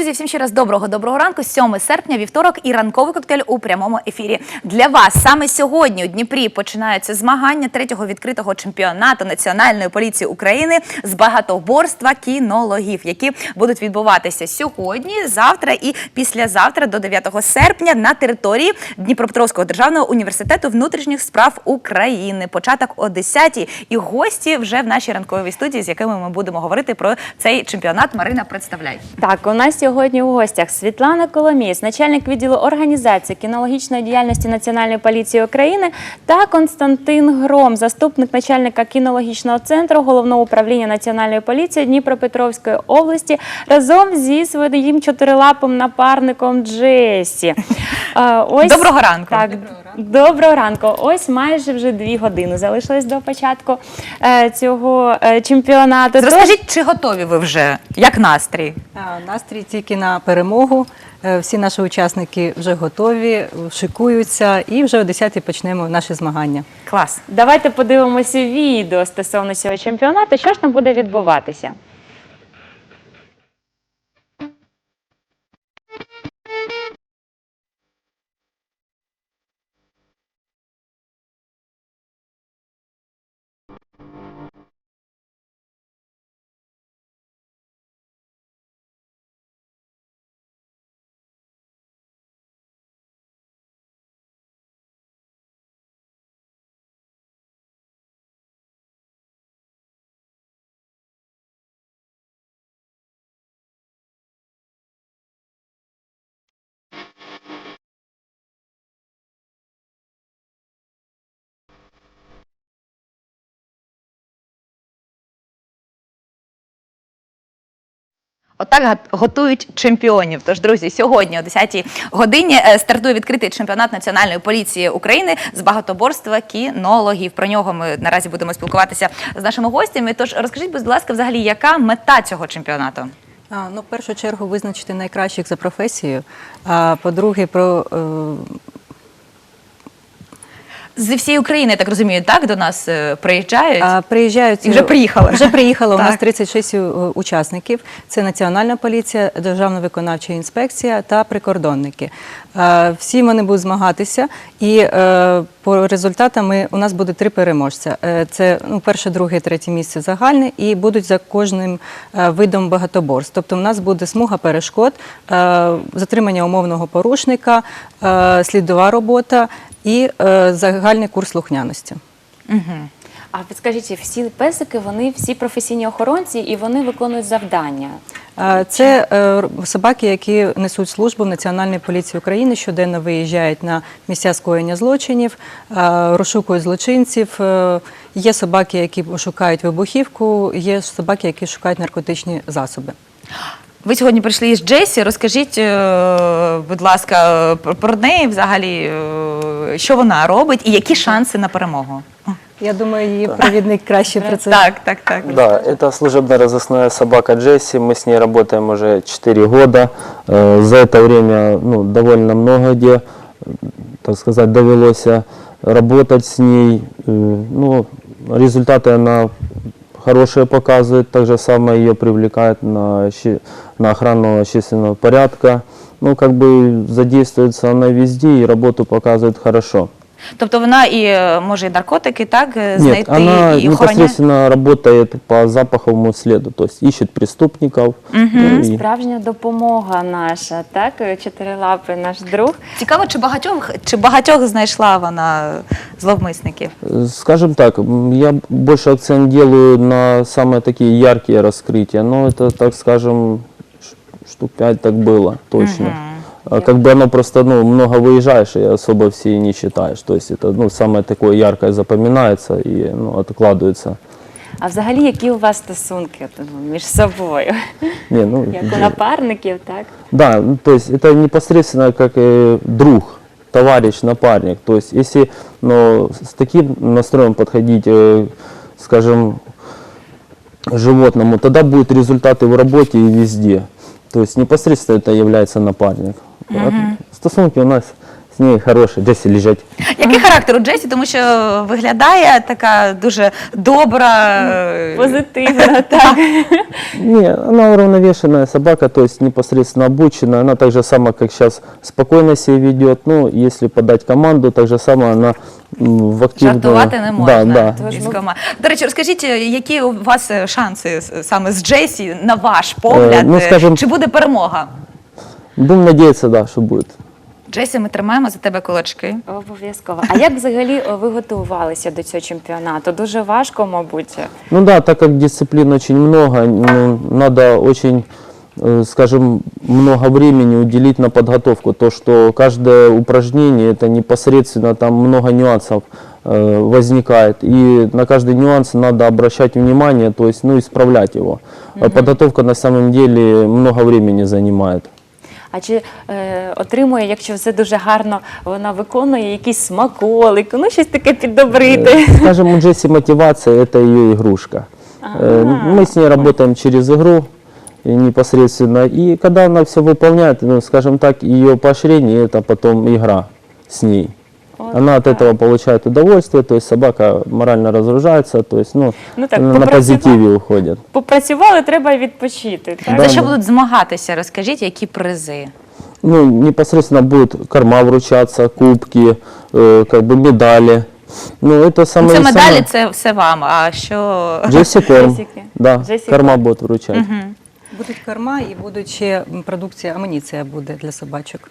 Друзі, всім ще раз доброго доброго ранку. 7 серпня, вівторок і ранковий коктейль у прямому ефірі. Для вас саме сьогодні у Дніпрі починаються змагання третього відкритого чемпіонату Національної поліції України з багатоборства кінологів, які будуть відбуватися сьогодні, завтра і післязавтра до 9 серпня на території Дніпропетровського державного університету внутрішніх справ України. Початок о 10 і гості вже в нашій ранковій студії, з якими ми будемо говорити про цей чемпіонат. Марина, представляй. Так, у нас сьогодні у гостях Світлана Коломієць, начальник відділу організації кінологічної діяльності Національної поліції України та Константин Гром, заступник начальника кінологічного центру головного управління Національної поліції Дніпропетровської області, разом зі своїм чотирилапим напарником Джесі. Ось Доброго ранку. Так, доброго ранку. Ось майже вже дві години залишилось до початку е, цього е, чемпіонату. Розкажіть, чи готові ви вже? Як настрій? А, Настрій тільки на перемогу. Е, Всі наші учасники вже готові, шикуються, і вже о 10-й почнемо наші змагання. Клас. Давайте подивимося відео стосовно цього чемпіонату. Що ж там буде відбуватися? Отак готують чемпіонів. Тож, друзі, сьогодні о 10-й годині е, стартує відкритий чемпіонат Національної поліції України з багатоборства кінологів. Про нього ми наразі будемо спілкуватися з нашими гостями. Тож розкажіть, будь ласка, взагалі, яка мета цього чемпіонату? Ну, в першу чергу визначити найкращих за професією. А по-друге, про е, Зі всієї України, я так розумію, так до нас е, приїжджають. а, приїжджають І вже приїхали. Вже приїхало. У нас Так. 36 е, учасників. Це Національна поліція, Державна виконавча інспекція та прикордонники. Е, Всі вони будуть змагатися, і е, по результатам ми- у нас буде три переможця. Е, Це ну, перше, друге, третє місце загальне, і будуть за кожним е, видом багатоборств. Тобто, у нас буде смуга перешкод, е, затримання умовного порушника, е, слідова робота і е, загальний курс слухняності. А підскажіть, всі песики, вони всі професійні охоронці і вони виконують завдання. Це е, собаки, які несуть службу в Національній поліції України, щоденно виїжджають на місця скоєння злочинів, е, розшукують злочинців. Е, Є собаки, які шукають вибухівку, є собаки, які шукають наркотичні засоби. Ви сьогодні прийшли із Джесі. Розкажіть, е, будь ласка, про- про неї взагалі, е, що вона робить і які шанси на перемогу? Я думаю, її провідник краще про це. Так, так, так. Да, это служебно-розыскная собака Джесси. Мы с ней работаем уже 4 года. Э, За это время ну, довольно много где, э, так сказать, довелось э, работать с ней. Э, Ну, результаты она хорошие показывает. Так же самое ее привлекает на, щи- на охрану общественного порядка. Ну, как бы задействуется она везде и работу показывает хорошо. Тобто вона і е, може і наркотики так е, Нет, знайти она і охороняє. непосредственно работает по запаховому следу, то есть ищет преступников. ну, и- Справжня допомога наша, так? Чотирилапий наш друг. Цікаво, чи багатьох чи багатьох знайшла вона зловмисників? Э, Скажем так, м, я больше акцент делаю на самые такие яркие раскрытия, но это, так скажем, ш- штук пять так было, точно. А Как бы оно просто, ну, много выезжаешь и особо все и не считаешь. То есть это, ну, самое такое яркое запоминается и, ну, откладывается. А взагалі, які у вас стосунки от, ну, між собою? Не, ну, Як у напарників, так? Да, ну, то есть это непосредственно как э, друг, товарищ, напарник. То есть если ну, с таким настроем подходить, э, скажем, животному, тогда будут результаты в работе и везде. То есть непосредственно это является напарник. А Стосунки у нас ней хороший, Джесси лежать. Який характер у Джесі? Тому що виглядає така дуже добра. е, Позитивно, так. Не, она уравновешенная собака, то есть непосредственно обученная. Она так же сама, как сейчас, спокойно себя ведет. Ну, если подать команду, так же само она м, в активную... Жартувати не можна. Да, да. Із ну- кома- До речі, розкажіть, які у вас е, шанси с- саме з Джесі, на ваш погляд? ну, е, скажем- Чи буде перемога? Будем надеяться, да, что будет. Джесі, ми тримаємо за тебе кулачки. Обов'язково. А як взагалі о, ви готувалися до цього чемпіонату? Дуже важко, мабуть. Ну да, так как дисциплин очень много, ну, надо очень, э, скажем, много времени уделить на подготовку. То, что каждое упражнение, это непосредственно там много нюансов э, возникает. И на каждый нюанс надо обращать внимание, то есть, ну, исправлять его. А Подготовка на самом деле много времени занимает. А чи е, отримує, якщо все дуже гарно, вона виконує якісь смаколики, ну щось таке піддобрити? Э, Скажем, у Джесси мотивация – это ее игрушка. Э, Мы с ней работаем через игру э, непосредственно. И когда она все выполняет, ну, скажем так, ее поощрение – это потом игра с ней. Вот Она от этого получает удовольствие, то есть собака морально разгружается, то есть ну, Ну так, на попрацював- позитиве уходит. Попрацювали, треба відпочити. Так? Да, За що да. будуть змагатися? Розкажіть, які призи? Ну, непосредственно будут корма вручаться, кубки, э, как бы медали. Ну, это Ну, самое... Це медалі, самое- це все вам. А що Джесси корм. Джессики. Да, Джессика. корма будут вручать. Будуть корма і будуть ще м, продукція, амуніція буде для собачок.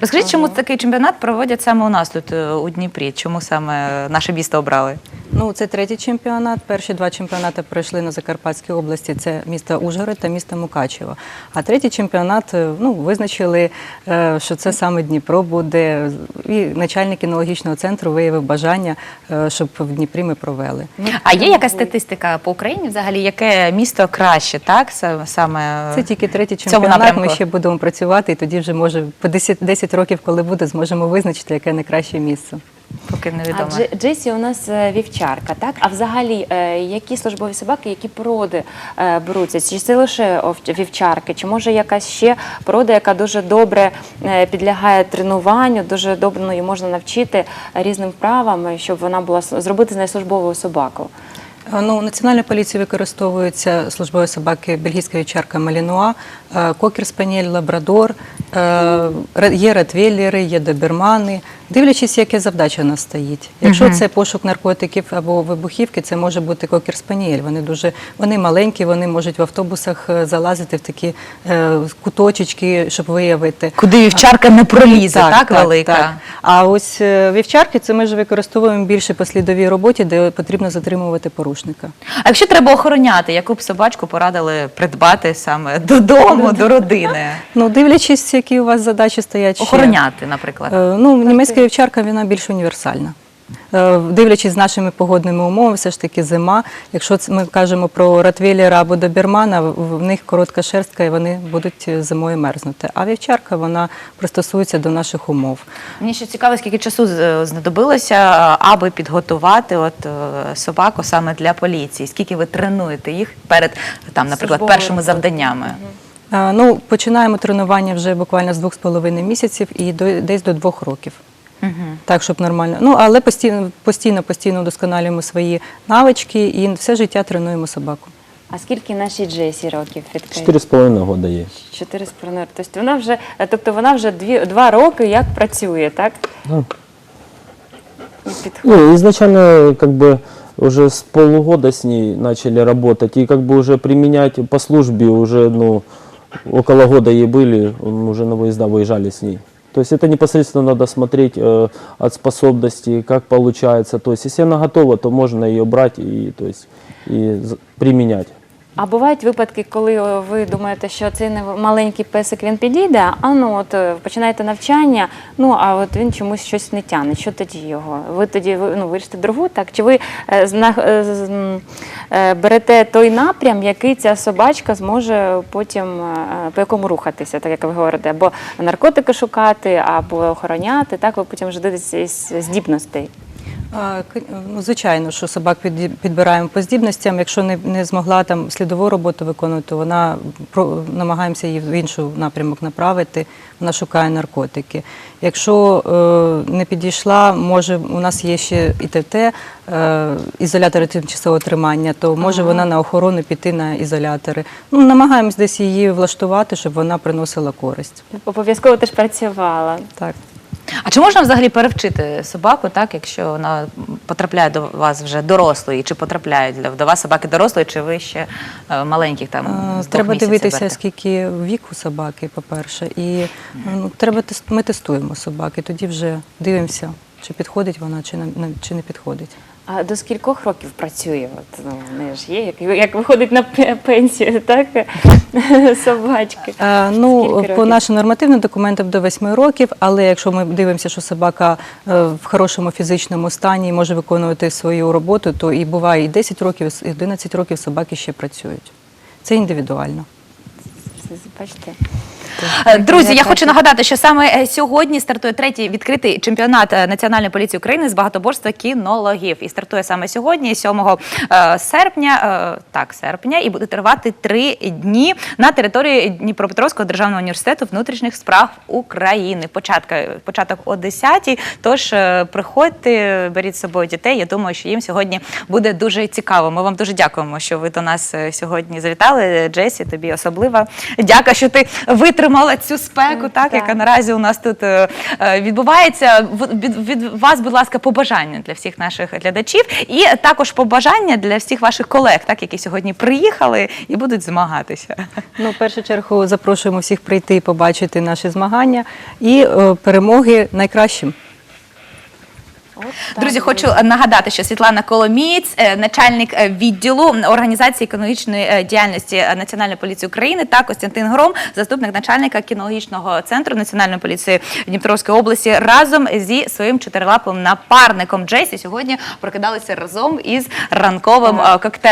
розкажіть, чому такий чемпіонат проводять саме у нас тут е, у Дніпрі? Чому саме наше місто обрали? Ну, це третій чемпіонат. Перші два чемпіонати пройшли на Закарпатській області. Це місто Ужгород та місто Мукачево. А третій чемпіонат е, ну, визначили, е, що це саме Дніпро буде. І начальник кінологічного центру виявив бажання, щоб в Дніпрі ми провели. А є якась статистика по Україні взагалі, яке місто краще, так? Саме Це тільки третій чемпіонат. Ми ще будемо працювати, і тоді вже може по 10, 10 років, коли буде, зможемо визначити, яке найкраще місце. поки А невідомо. Дже- Джесі у нас е, вівчарка, так? А взагалі, е, які службові собаки, які породи е, беруться? Чи це лише овч- вівчарки? Чи може якась ще порода, яка дуже добре е, підлягає тренуванню, дуже добре ну, її можна навчити різним вправам, щоб вона була с- зробити з неї службову собаку? А, Ну, у Національній поліції використовуються службові собаки бельгійська вівчарка Малінуа, е, кокер спаніель, лабрадор, є ретвейлери, є добермани. Дивлячись, яке завдача у нас стоїть. Якщо це пошук наркотиків або вибухівки, це може бути кокер спаніель. Вони дуже вони маленькі, вони можуть в автобусах е, залазити в такі е, куточечки, щоб виявити. Куди вівчарка не пролізе, так, велика? А ось е, вівчарки це ми ж використовуємо більше по слідовій роботі, де потрібно затримувати порушника. А якщо треба охороняти, яку б собачку порадили придбати саме додому, до родини? Ну, дивлячись, які у вас задачі стоять. ще. Охороняти, наприклад. Е, Ну, німецька вівчарка вона більш універсальна. Е, Дивлячись з нашими погодними умовами, все ж таки зима. Якщо це ми кажемо про ротвейлера або добермана, в в них коротка шерстка і вони будуть е, зимою мерзнути. А вівчарка вона пристосується до наших умов. Мені ще цікаво, скільки часу з- знадобилося, аби підготувати от е, собаку саме для поліції. Скільки ви тренуєте їх перед там, наприклад, Службовою першими роботою. завданнями? Е, Ну, починаємо тренування вже буквально з двох з половиною місяців і до, десь до двох років. Так, щоб нормально. Ну, але постійно, постійно, постійно вдосконалюємо свої навички і все життя тренуємо собаку. А скільки нашій Джесі років відкриє? Четыре с половиной года ей. Чотири з половиною. Тобто вона вже, е, тобто вона вже дві, два роки як працює, так? Да. І підходить. Ну, изначально как бы уже с полугода с ней начали работать и как бы уже применять по службе уже, ну, около года ей были, м, уже на выезда выезжали с ней. То есть это непосредственно надо смотреть э, от способностей, как получается. То есть если она готова, то можно ее брать и, то есть, и з- применять. А бувають випадки, коли ви думаєте, що цей маленький песик він підійде, а ну от е, починаєте навчання, ну а от він чомусь щось не тягне. Що тоді його? Ви тоді ну, вирішите другу, так? Чи ви е, е, е, берете той напрям, який ця собачка зможе потім е, по якому рухатися, так як ви говорите, або наркотики шукати, або охороняти, так ви потім вже дивитесь здібностей. Ну, звичайно, що собак підбираємо по здібностям. Якщо не, не змогла там слідову роботу виконувати, то вона про, намагаємося її в інший напрямок направити. Вона шукає наркотики. Якщо е, не підійшла, може у нас є ще ІТТ, е, ізолятори тимчасового тримання, то може вона на охорону піти на ізолятори. Ну, намагаємось десь її влаштувати, щоб вона приносила користь. Обов'язково теж працювала. Так. А чи можна взагалі перевчити собаку, так, якщо вона потрапляє до вас вже дорослої, чи потрапляють для- до вас собаки дорослої, чи ви ще е, маленьких там? Е, з двох Треба місяців дивитися, берете? скільки віку собаки, по-перше, і ну, треба тес- ми тестуємо собаки, тоді вже дивимося, чи підходить вона, чи не, не- чи не підходить. А до скількох років працює? От, ну, вони ж є, як, як виходить на пе- пенсію, так? Собачки. Е, ну, Скільки по років? нашим нормативним документам до 8 років, але якщо ми дивимося, що собака е, в хорошому фізичному стані і може виконувати свою роботу, то і буває і 10 років, і 11 років собаки ще працюють. Це індивідуально. Бачите. Е, Друзі, я хочу нагадати, що саме е, сьогодні стартує третій відкритий чемпіонат е, Національної поліції України з багатоборства кінологів. І стартує саме сьогодні, 7 е, серпня, так, серпня, і буде тривати три дні на території Дніпропетровського державного університету внутрішніх справ України. Початка, початок о 10 Тож приходьте, беріть з собою дітей. Я думаю, що їм сьогодні буде дуже цікаво. Ми вам дуже дякуємо, що ви до нас сьогодні завітали. Джесі, тобі особлива дяка, що ти витримала цю спеку, так, так. яка наразі у нас тут е, е, відбувається. Від, від вас, будь ласка, побажання для всіх наших глядачів, і також побажання для всіх ваших колег, так, які сьогодні приїхали і будуть змагатися. Ну, в першу чергу запрошуємо всіх прийти і побачити наші змагання і е, перемоги найкращим. Друзі, хочу нагадати, що Світлана Коломієць, е, начальник е, відділу організації економічної е, діяльності Національної поліції України, та Костянтин Гром, заступник начальника кінологічного центру Національної поліції Дніпровської області, разом зі своїм чотирилапим напарником. Джесі сьогодні прокидалися разом із ранковим коктейлем.